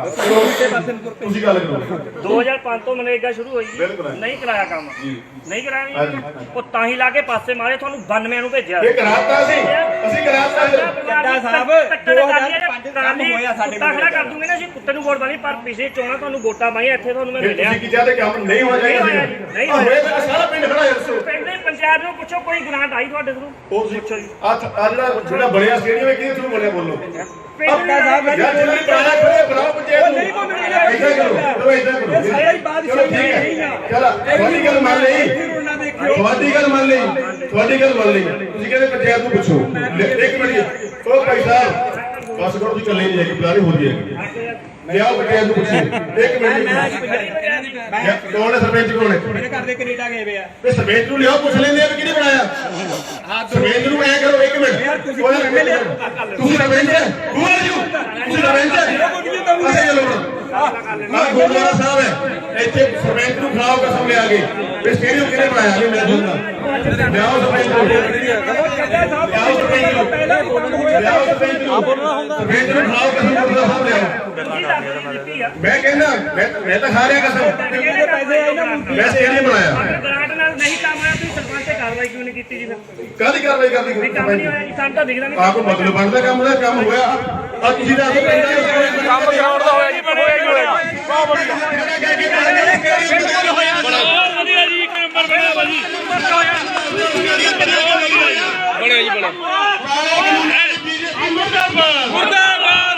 ਤੁਸੀਂ ਗੱਲ ਕਰੋ। 2005 ਤੋਂ ਮਨਰੇਗਾ ਸ਼ੁਰੂ ਹੋਈ ਜੀ। ਬਿਲਕੁਲ। ਨਹੀਂ ਕਰਾਇਆ ਕੰਮ। ਜੀ। ਨਹੀਂ ਕਰਾਇਆ ਜੀ। ਹਾਂਜੀ। ਉਹ ਤਾਂ ਹੀ ਲਾ ਕੇ ਪਾਸੇ ਮਾਰੇ ਤੁਹਾਨੂੰ 92 ਨੂੰ ਭੇਜਿਆ। ਇਹ ਕਰਾਤਾ ਸੀ ਅਸੀਂ ਕਰਾਤਾ। ਜੀ ਚੱਡਾ ਸਾਹਿਬ, 2005 ਚ ਕੰਮ ਹੋਇਆ ਸਾਡੇ ਕੁੱਤਾ ਖੜਾ ਕਰ ਦੂੰਗੇ ਨਾ ਅਸੀਂ ਕੁੱਤੇ ਨੂੰ ਵੋਟ ਪਾਣੀ ਪਰ ਪਿਛੇ ਚੋਣਾਂ ਤੁਹਾਨੂੰ ਵੋਟਾਂ ਪਾਈਆਂ ਇੱਥੇ ਤੁਹਾਨੂੰ ਮੈਂ ਮਿਲਿਆ। ਤੁਸੀਂ ਕੀ ਚਾਹਤੇ ਕੰਮ ਨਹੀਂ ਹੋਣਾ ਚਾਹੀਦਾ? ਨਹੀਂ। ਹੋਇਆ ਤਾਂ ਸਾਰਾ ਪਿੰਡ ਖੜਾ ਹੈ ਦੱਸੋ। ਪਿੰਡ ਦੇ ਪੰਚਾਇਤ ਨੂੰ ਪੁੱਛੋ ਕੋਈ ਗ੍ਰਾਂਟ ਆਈ ਤੁਹਾਡੇ ਥਰੂ? ਉਹ ਪੁੱਛੋ ਜੀ। ਆ ਜਿਹੜਾ ਜਿਹੜਾ ਬਣਿਆ ਸਟੇਡੀਅਮ ਹੈ ਕਿਹਦੇ ਥਰੂ ਬਣਿਆ ਬੋਲੋ? ਪਿੰਡ ਦੇ ਸਾਹਿਬ, ਯਾਰ ਜਿਹੜੇ ਬਣਾਇਆ ਖੜੇ ਬਣਾਓ ਪੰਚਾਇਤ ਨੂੰ। ਨਹੀਂ ਬਣਨੀ ਇਦਾਂ ਕਰੋ ਚਲੋ ਇਦਾਂ ਕਰੋ। ਸਾਰਾ ਹੀ ਬਾਦਸ਼ਾਹੀ ਚਲੋ ਠੀਕ ਨਹੀਂ ਹੈ ਆ। ਚਲੋ ਤੁਹਾਡੀ ਗੱਲ ਮੰਨ ਲਈ। ਤੁਹਾਡੀ ਗੱਲ ਮੰਨ ਲਈ। ਤੁਹਾਡੀ ਗੱਲ ਮੰਨ ਲਈ। ਤੁਸੀਂ ਕਹਿੰਦੇ ਪੰਚਾਇਤ ਨੂੰ ਪੁੱਛੋ। ਇੱਕ ਮਿੰਟ ਉਹ ਭਾਈ ਸਾਹਿਬ ਬਸ ਕਰੋ ਤੁਸੀਂ ਚੱਲੇ ਨਹੀਂ ਜਾਏਗੀ ਪਲਾਨੀ ਹੋ ਜਾਏਗੀ ਲਿਆਓ ਪੰਚਾਇਤ ਨੂੰ ਪੁੱਛੋ। ਇੱਕ ਮਿੰਟ ਕੌਣ ਹੈ ਸਰਪੰਚ ਕੌਣ ਹੈ? ਮੇਰੇ ਘਰ ਦੇ ਕੈਨੇਡਾ ਗਏ ਵੇ ਆ। ਤੇ ਸਰਪੰਚ ਨੂੰ ਲਿਆਓ ਪੁੱਛ ਲੈਂਦੇ ਆ ਵੀ ਕਿਹਨੇ ਬਣਾਇਆ। ਸਰਪੰਚ ਨੂੰ ਐ ਕਰੋ ਇੱਕ ਮਿੰਟ। ਤੁਸੀਂ ਸਰਪੰਚ ਹੈ? you? ਤੁਸੀਂ ਸਰਪੰਚ ਹੈ? ਮੈਂ ਗੁਰਦੁਆਰਾ ਸਾਹਿਬ ਹੈ ਇੱਥੇ ਸਰਪੰਚ ਨੂੰ ਖਿਲਾਓ ਕਸਮ। ਲਿਆ ਕੇ ਵੀ ਸਟੇਡੀਅਮ ਕਿਹਨੇ ਬਣਾਇਆ ਨਹੀਂ ਮੈਂ ਦੱਸਦਾ ਲਿਆਓ ਸਰਪੰਚ ਨੂੰ ਲਿਆਓ ਸਰਪੰਚ ਨੂੰ ਵੀ ਲਿਆਓ ਸਰਪੰਚ ਨੂੰ ਸਰਪੰਚ ਨੂੰ ਖਿਲਾਓ ਕਸਮ ਗੁਰਦੁਆਰਾ ਸਾਹਿਬ ਲਿਆਓ ਮੈਂ ਕਹਿੰਦਾ ਮੈਂ ਤਾਂ? ਖਾ ਰਿਹਾ ਕਸਮ ਮੈਂ ਸਟੇਡੀਅਮ ਬਣਾਇਆ ਗ੍ਰਾਂਟ ਨਾਲ ਨਹੀਂ ਕੰਮ ਹੋਇਆ ਤੁਸੀਂ ਸਰਪੰਚ ਤੇ ਕਾਰਵਾਈ ਕਿਉਂ ਨਹੀਂ ਕੀਤੀ ਜੀ ਫਿਰ? ਕਾਹਦੀ ਕਾਰਵਾਈ ਕਰਨੀ? ਵੀ ਕੰਮ ਨਹੀਂ ਹੋਇਆ ਜੀ ਸਾਨੂੰ ਤਾਂ ਦਿਖਦਾ ਨਹੀਂ ਆਹ ਕੋਈ ਮਤਲਬ ਬਣਦਾ ਕੰਮ ਦਾ ਕੰਮ ਹੋਇਆ। ਆ ਤੁਸੀਂ ਦੱਸੋ ਕੰਮ ਗਰਾਊਂਡ ਦਾ ਹੋਇਆ ਜੀ ਹੋਇਆ ਕੀ ਹੋਇਆ? ਬਹੁਤ ਵਧੀਆ। ਜੀ ਇੱਕ ਨੰਬਰ ਬਣਿਆ ਭਾਜੀ ਬਣਿਆ ਜੀ ਬਣਿਆ ਮੁਰਦਾਬਾਦ ਮੁਰਦਾਬਾਦ।